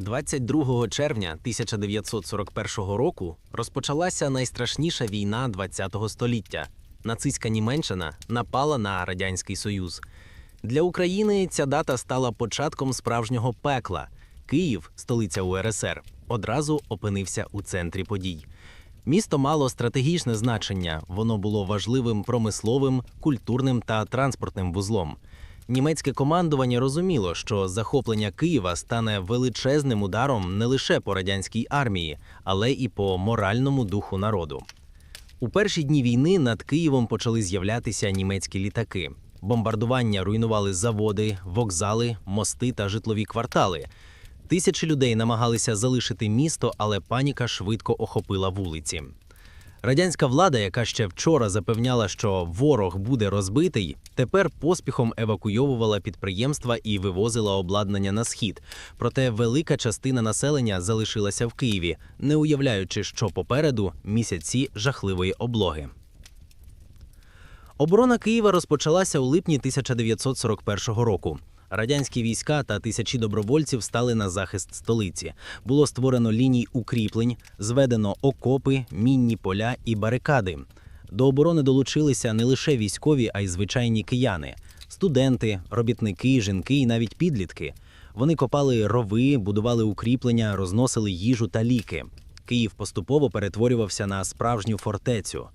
22 червня 1941 року розпочалася найстрашніша війна ХХ століття. Нацистська Німеччина напала на Радянський Союз. Для України ця дата стала початком справжнього пекла. Київ, столиця УРСР, одразу опинився у центрі подій. Місто мало стратегічне значення, воно було важливим промисловим, культурним та транспортним вузлом. Німецьке командування розуміло, що захоплення Києва стане величезним ударом не лише по радянській армії, але і по моральному духу народу. У перші дні війни над Києвом почали з'являтися німецькі літаки. Бомбардування руйнували заводи, вокзали, мости та житлові квартали. Тисячі людей намагалися залишити місто, але паніка швидко охопила вулиці. Радянська влада, яка ще вчора запевняла, що ворог буде розбитий, тепер поспіхом евакуйовувала підприємства і вивозила обладнання на схід. Проте велика частина населення залишилася в Києві, не уявляючи, що попереду місяці жахливої облоги. Оборона Києва розпочалася у липні 1941 року. Радянські війська та тисячі добровольців стали на захист столиці. Було створено ліній укріплень, зведено окопи, мінні поля і барикади. До оборони долучилися не лише військові, а й звичайні кияни: студенти, робітники, жінки і навіть підлітки. Вони копали рови, будували укріплення, розносили їжу та ліки. Київ поступово перетворювався на справжню фортецю.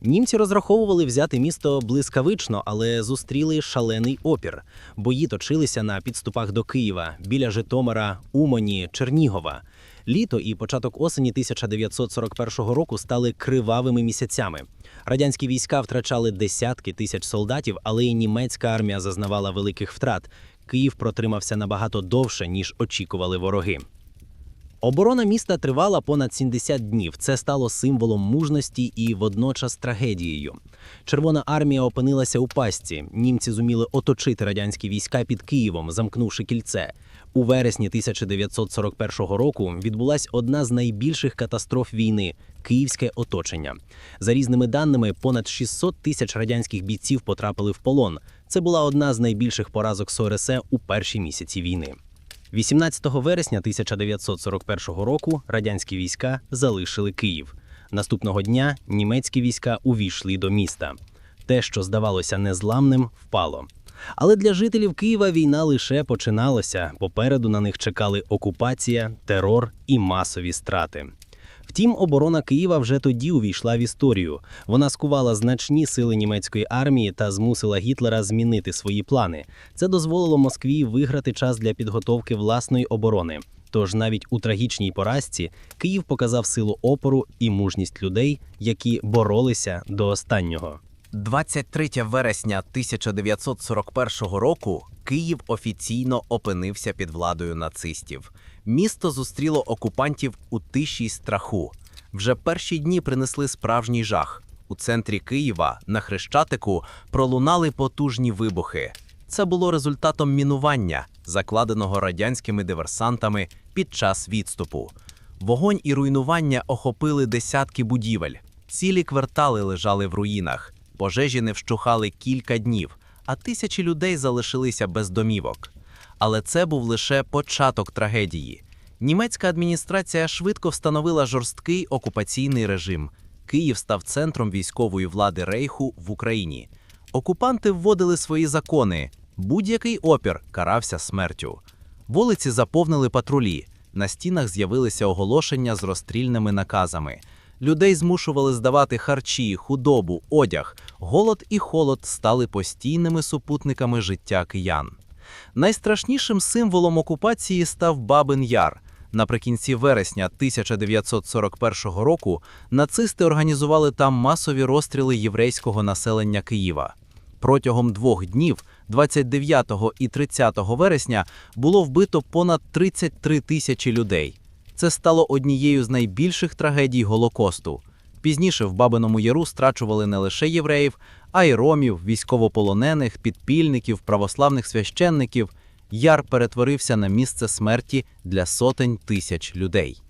Німці розраховували взяти місто блискавично, але зустріли шалений опір. Бої точилися на підступах до Києва біля Житомира, Умані, Чернігова. Літо і початок осені 1941 року стали кривавими місяцями. Радянські війська втрачали десятки тисяч солдатів, але і німецька армія зазнавала великих втрат. Київ протримався набагато довше, ніж очікували вороги. Оборона міста тривала понад 70 днів. Це стало символом мужності і водночас трагедією. Червона армія опинилася у пастці. Німці зуміли оточити радянські війська під Києвом, замкнувши кільце. У вересні 1941 року відбулась одна з найбільших катастроф війни київське оточення. За різними даними, понад 600 тисяч радянських бійців потрапили в полон. Це була одна з найбільших поразок СОРСЕ у перші місяці війни. 18 вересня 1941 року радянські війська залишили Київ. Наступного дня німецькі війська увійшли до міста. Те, що здавалося незламним, впало. Але для жителів Києва війна лише починалася. Попереду на них чекали окупація, терор і масові страти. Втім, оборона Києва вже тоді увійшла в історію. Вона скувала значні сили німецької армії та змусила Гітлера змінити свої плани. Це дозволило Москві виграти час для підготовки власної оборони. Тож навіть у трагічній поразці Київ показав силу опору і мужність людей, які боролися до останнього. 23 вересня 1941 року Київ офіційно опинився під владою нацистів. Місто зустріло окупантів у тиші й страху. Вже перші дні принесли справжній жах. У центрі Києва на Хрещатику пролунали потужні вибухи. Це було результатом мінування, закладеного радянськими диверсантами під час відступу. Вогонь і руйнування охопили десятки будівель. Цілі квартали лежали в руїнах. Пожежі не вщухали кілька днів, а тисячі людей залишилися без домівок. Але це був лише початок трагедії. Німецька адміністрація швидко встановила жорсткий окупаційний режим. Київ став центром військової влади Рейху в Україні. Окупанти вводили свої закони. Будь-який опір карався смертю. Вулиці заповнили патрулі. На стінах з'явилися оголошення з розстрільними наказами. Людей змушували здавати харчі, худобу, одяг. Голод і холод стали постійними супутниками життя киян. Найстрашнішим символом окупації став Бабин Яр. Наприкінці вересня 1941 року нацисти організували там масові розстріли єврейського населення Києва. Протягом двох днів, 29 і 30 вересня, було вбито понад 33 тисячі людей. Це стало однією з найбільших трагедій Голокосту. Пізніше в Бабиному Яру страчували не лише євреїв, а й ромів, військовополонених, підпільників, православних священників. Яр перетворився на місце смерті для сотень тисяч людей.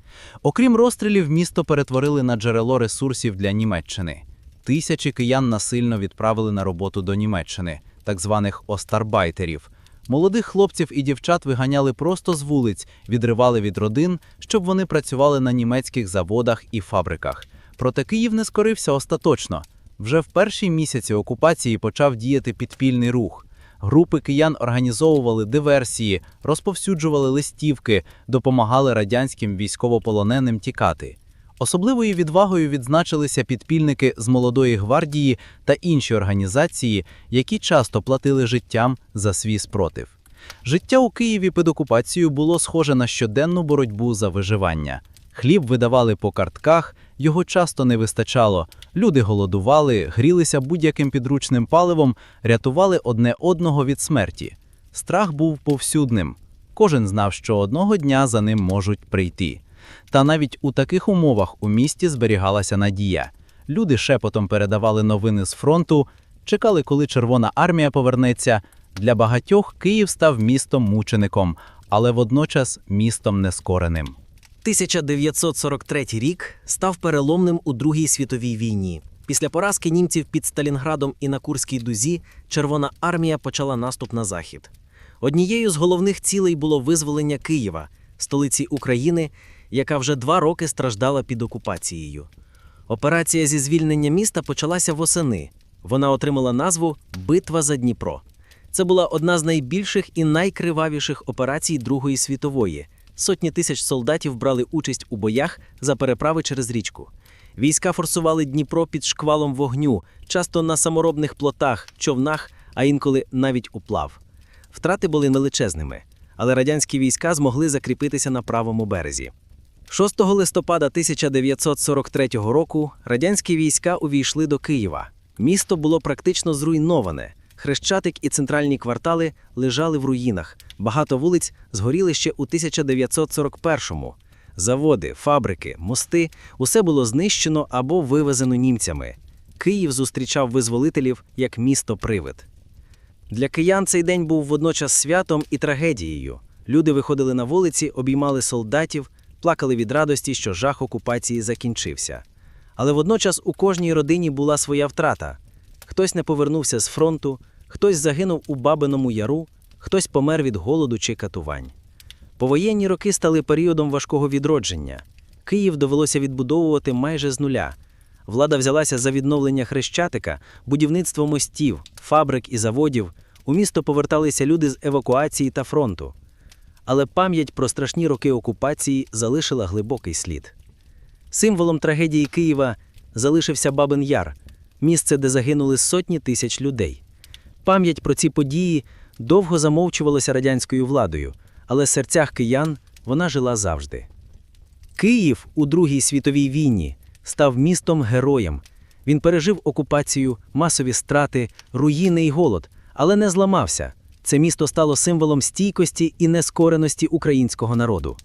Окрім розстрілів, місто перетворили на джерело ресурсів для Німеччини. Тисячі киян насильно відправили на роботу до Німеччини, так званих остарбайтерів. Молодих хлопців і дівчат виганяли просто з вулиць, відривали від родин, щоб вони працювали на німецьких заводах і фабриках. Проте Київ не скорився остаточно. Вже в першій місяці окупації почав діяти підпільний рух. Групи киян організовували диверсії, розповсюджували листівки, допомагали радянським військовополоненим тікати. Особливою відвагою відзначилися підпільники з молодої гвардії та інші організації, які часто платили життям за свій спротив. Життя у Києві під окупацією було схоже на щоденну боротьбу за виживання. Хліб видавали по картках, його часто не вистачало. Люди голодували, грілися будь-яким підручним паливом, рятували одне одного від смерті. Страх був повсюдним. Кожен знав, що одного дня за ним можуть прийти. Та навіть у таких умовах у місті зберігалася надія. Люди шепотом передавали новини з фронту, чекали, коли Червона армія повернеться. Для багатьох Київ став містом-мучеником, але водночас містом нескореним. 1943 рік став переломним у Другій світовій війні. Після поразки німців під Сталінградом і на Курській дузі Червона армія почала наступ на захід. Однією з головних цілей було визволення Києва, столиці України, яка вже два роки страждала під окупацією. Операція зі звільнення міста почалася восени. Вона отримала назву Битва за Дніпро. Це була одна з найбільших і найкривавіших операцій Другої світової. Сотні тисяч солдатів брали участь у боях за переправи через річку. Війська форсували Дніпро під шквалом вогню, часто на саморобних плотах, човнах, а інколи навіть уплав. Втрати були величезними, але радянські війська змогли закріпитися на правому березі. 6 листопада 1943 року радянські війська увійшли до Києва. Місто було практично зруйноване. Хрещатик і центральні квартали лежали в руїнах. Багато вулиць згоріли ще у 1941-му. Заводи, фабрики, мости усе було знищено або вивезено німцями. Київ зустрічав визволителів як місто-привид. Для киян цей день був водночас святом і трагедією. Люди виходили на вулиці, обіймали солдатів, плакали від радості, що жах окупації закінчився. Але водночас у кожній родині була своя втрата. Хтось не повернувся з фронту, хтось загинув у Бабиному Яру, хтось помер від голоду чи катувань. Повоєнні роки стали періодом важкого відродження. Київ довелося відбудовувати майже з нуля. Влада взялася за відновлення хрещатика, будівництво мостів, фабрик і заводів. У місто поверталися люди з евакуації та фронту. Але пам'ять про страшні роки окупації залишила глибокий слід. Символом трагедії Києва залишився Бабин Яр, місце, де загинули сотні тисяч людей. Пам'ять про ці події довго замовчувалася радянською владою, але в серцях киян вона жила завжди. Київ у Другій світовій війні став містом героєм. Він пережив окупацію, масові страти, руїни і голод, але не зламався. Це місто стало символом стійкості і нескореності українського народу.